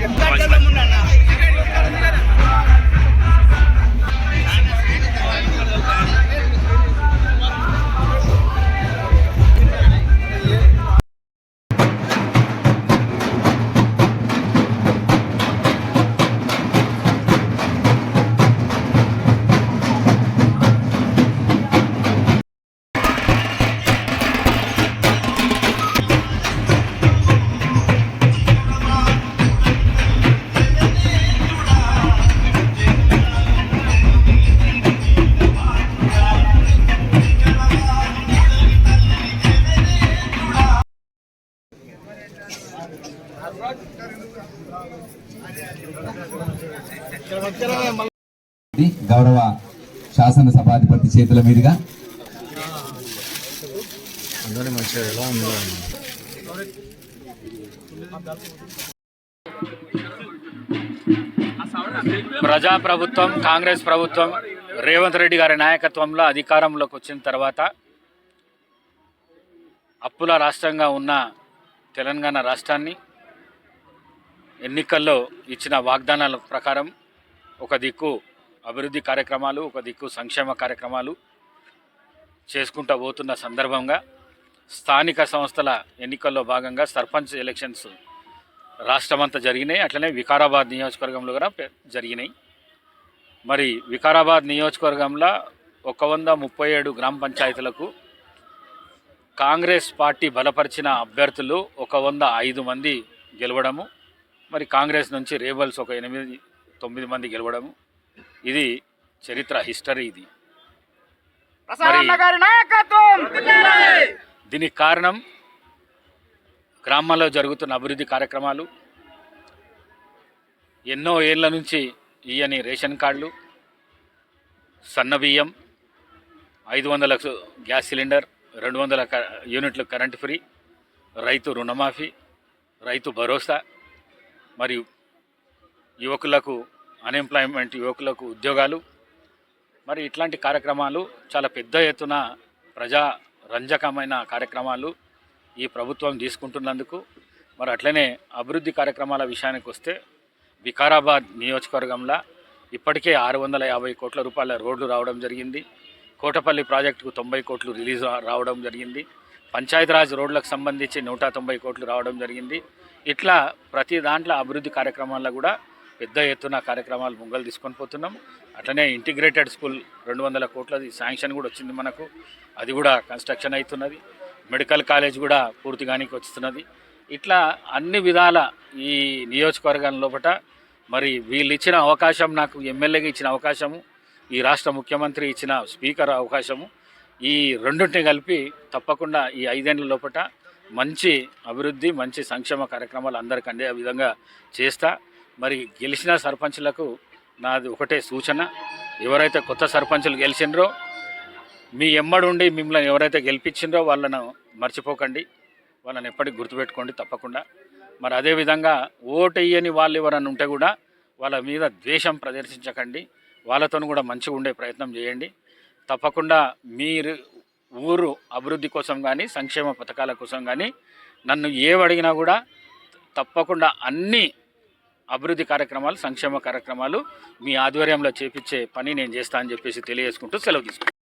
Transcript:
গেছে గౌరవ శాసన సభాధిపతి చేతుల మీదుగా. ప్రజాప్రభుత్వం కాంగ్రెస్ ప్రభుత్వం రేవంత్ రెడ్డి గారి నాయకత్వంలో అధికారంలోకి వచ్చిన తర్వాత అప్పుల రాష్ట్రంగా ఉన్న తెలంగాణ రాష్ట్రాన్ని ఎన్నికల్లో ఇచ్చిన వాగ్దానాల ప్రకారం ఒక దిక్కు అభివృద్ధి కార్యక్రమాలు ఒక దిక్కు సంక్షేమ కార్యక్రమాలు చేసుకుంటూ పోతున్న సందర్భంగా స్థానిక సంస్థల ఎన్నికల్లో భాగంగా సర్పంచ్ ఎలక్షన్స్ రాష్ట్రమంతా జరిగినాయి. అట్లనే వికారాబాద్ నియోజకవర్గంలో కూడా జరిగినాయి. మరి వికారాబాద్ నియోజకవర్గంలో ఒక వంద ముప్పై ఏడు గ్రామ పంచాయతీలకు కాంగ్రెస్ పార్టీ బలపరిచిన అభ్యర్థులు ఒక వంద ఐదు మంది గెలవడము మరి కాంగ్రెస్ నుంచి రేబల్స్ ఒక ఎనిమిది తొమ్మిది మంది గెలవడము. ఇది చరిత్ర హిస్టరీ ఇది. దీనికి కారణం గ్రామాల్లో జరుగుతున్న అభివృద్ధి కార్యక్రమాలు ఎన్నో ఏళ్ళ నుంచి ఇయ్యని రేషన్ కార్డులు సన్న బియ్యం ఐదు వందల గ్యాస్ సిలిండర్ రెండు వందల క- యూనిట్లు కరెంట్ ఫ్రీ రైతు రుణమాఫీ రైతు భరోసా మరియు యువకులకు అన్ఎంప్లాయ్మెంట్ యువకులకు ఉద్యోగాలు. మరి ఇట్లాంటి కార్యక్రమాలు చాలా పెద్ద ఎత్తున ప్రజా రంజకమైన కార్యక్రమాలు ఈ ప్రభుత్వం తీసుకుంటున్నందుకు. మరి అట్లనే అభివృద్ధి కార్యక్రమాల విషయానికి వస్తే వికారాబాద్ నియోజకవర్గంలో ఇప్పటికే ఆరు వందల యాభై కోట్ల రూపాయల రోడ్లు రావడం జరిగింది. కోటపల్లి ప్రాజెక్టుకు తొంభై కోట్లు రిలీజ్ రావడం జరిగింది. పంచాయతీరాజ్ రోడ్లకు సంబంధించి నూట తొంభై కోట్లు రావడం జరిగింది. ఇట్లా ప్రతి దాంట్లో అభివృద్ధి కార్యక్రమాల్లో కూడా పెద్ద ఎత్తున కార్యక్రమాలు ముంగలు తీసుకొని పోతున్నాం. అట్లనే ఇంటిగ్రేటెడ్ స్కూల్ రెండు వందల కోట్లది శాంక్షన్ కూడా వచ్చింది మనకు. అది కూడా కన్స్ట్రక్షన్ అవుతున్నది. మెడికల్ కాలేజ్ కూడా పూర్తిగానికి వస్తున్నది ఇట్లా అన్ని విధాల ఈ నియోజకవర్గం లోపల మరి వీళ్ళు ఇచ్చిన అవకాశం నాకు ఎమ్మెల్యేగా ఇచ్చిన అవకాశము ఈ రాష్ట్ర ముఖ్యమంత్రి ఇచ్చిన స్పీకర్ అవకాశము ఈ రెండింటిని కలిపి తప్పకుండా ఈ ఐదేళ్ళ లోపల మంచి అభివృద్ధి మంచి సంక్షేమ కార్యక్రమాలు అందరికి అందే విధంగా చేస్తా. మరి గెలిచిన సర్పంచ్లకు నాది ఒకటే సూచన. ఎవరైతే కొత్త సర్పంచులు గెలిచిండ్రో మీ ఎమ్మడుండి మిమ్మల్ని ఎవరైతే గెలిపించిండ్రో వాళ్ళను మర్చిపోకండి. వాళ్ళని ఎప్పటికి గుర్తుపెట్టుకోండి తప్పకుండా. మరి అదేవిధంగా ఓటు వేయని వాళ్ళు ఎవరైనా ఉంటే కూడా వాళ్ళ మీద ద్వేషం ప్రదర్శించకండి. వాళ్ళతో కూడా మంచిగా ఉండే ప్రయత్నం చేయండి. తప్పకుండా మీరు ఊరు అభివృద్ధి కోసం కానీ సంక్షేమ పథకాల కోసం కానీ నన్ను ఏవడిగినా అడిగినా కూడా తప్పకుండా అన్ని అభివృద్ధి కార్యక్రమాలు సంక్షేమ కార్యక్రమాలు మీ ఆధ్వర్యంలో చేపించే పని నేను చేస్తా అని చెప్పేసి తెలియజేసుకుంటూ సెలవు తీసుకుంటాను